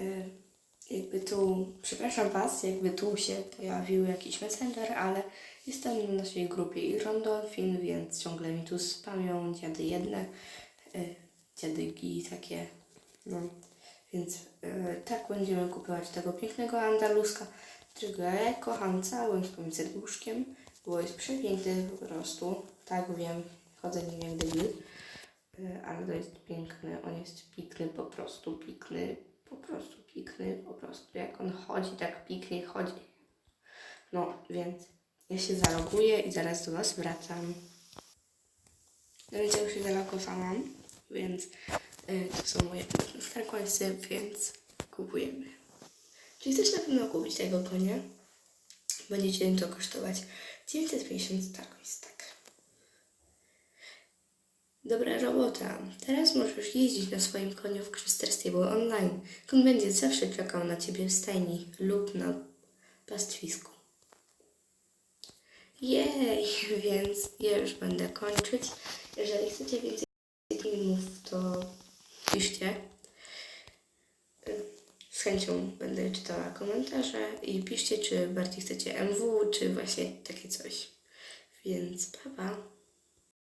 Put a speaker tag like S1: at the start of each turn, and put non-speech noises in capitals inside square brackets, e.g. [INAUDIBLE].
S1: Y, jakby tu, przepraszam Was, jakby tu się pojawił jakiś messenger, ale jestem na naszej grupie Irondolfin, więc ciągle mi tu spamią dziady jedne, y, dziadygi takie, no. Więc y, tak będziemy kupować tego pięknego Andaluska, którego ja kocham całym swoim serduszkiem, bo jest przepiękny po prostu, tak wiem, chodzę nim jak debil. Ale to jest piękny, on jest pikny, po prostu pikny, po prostu pikny, po prostu jak on chodzi, tak piknie chodzi. No, więc ja się zaloguję i zaraz do Was wracam. No więc ja już się zalogowałam, więc y, to są moje starkońsy, więc kupujemy. Czy chcesz na pewno kupić tego konia? Będzie Cię to kosztować 950 starkońs, tak. Dobra robota. Teraz możesz jeździć na swoim koniu w Crystal Stable Online. Kon będzie zawsze czekał na Ciebie w stajni lub na pastwisku. Jej, [LAUGHS] więc ja już będę kończyć. Jeżeli chcecie więcej filmów, to piszcie. Z chęcią będę czytała komentarze i piszcie, czy bardziej chcecie MW, czy właśnie takie coś. Więc pa, pa.